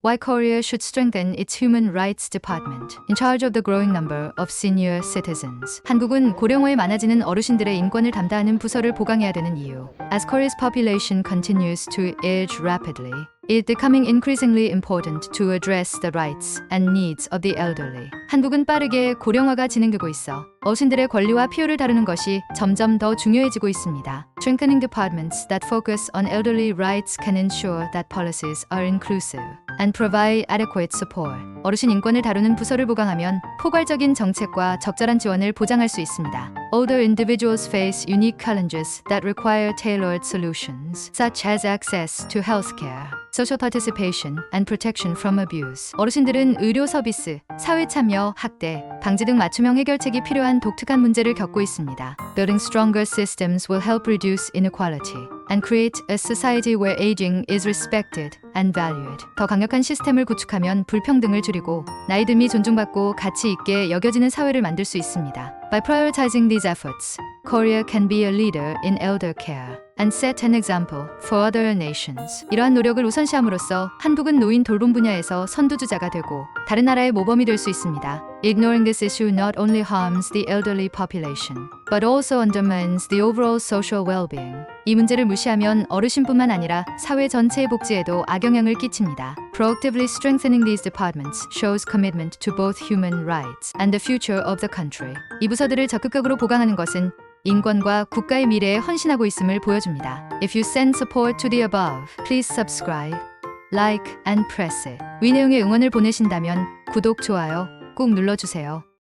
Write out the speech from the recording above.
Why Korea should strengthen its human rights department in charge of the growing number of senior citizens. 한국은 고령화에 많아지는 어르신들의 인권을 담당하는 부서를 보강해야 되는 이유. As Korea's population continues to age rapidly, it's becoming increasingly important to address the rights and needs of the elderly. 한국은 빠르게 고령화가 진행되고 있어 어르신들의 권리와 필요를 다루는 것이 점점 더 중요해지고 있습니다. Strengthening departments that focus on elderly rights can ensure that policies are inclusive and provide adequate support. 어르신 인권을 다루는 부서를 보강하면 포괄적인 정책과 적절한 지원을 보장할 수 있습니다. Older individuals face unique challenges that require tailored solutions, such as access to healthcare. social participation and protection from abuse. 어르신들은 의료 서비스, 사회 참여, 학대, 방지 등 맞춤형 해결책이 필요한 독특한 문제를 겪고 있습니다. Building stronger systems will help reduce inequality and create a society where aging is respected and valued. 더 강력한 시스템을 구축하면 불평등을 줄이고 나이 듦이 존중받고 가치 있게 여겨지는 사회를 만들 수 있습니다. By prioritizing these efforts, Korea can be a leader in elder care and set an example for other nations. 이러한 노력을 우선시함으로써 한국은 노인 돌봄 분야에서 선두주자가 되고 다른 나라의 모범이 될 수 있습니다. Ignoring this issue not only harms the elderly population, but also undermines the overall social well-being. 이 문제를 무시하면 어르신뿐만 아니라 사회 전체의 복지에도 악영향을 끼칩니다. Proactively strengthening these departments shows commitment to both human rights and the future of the country. 이 부서들을 적극적으로 보강하는 것은 인권과 국가의 미래에 헌신하고 있음을 보여줍니다. If you send support to the above, please subscribe, like and press it. 위 내용의 응원을 보내신다면 구독, 좋아요 꼭 눌러주세요.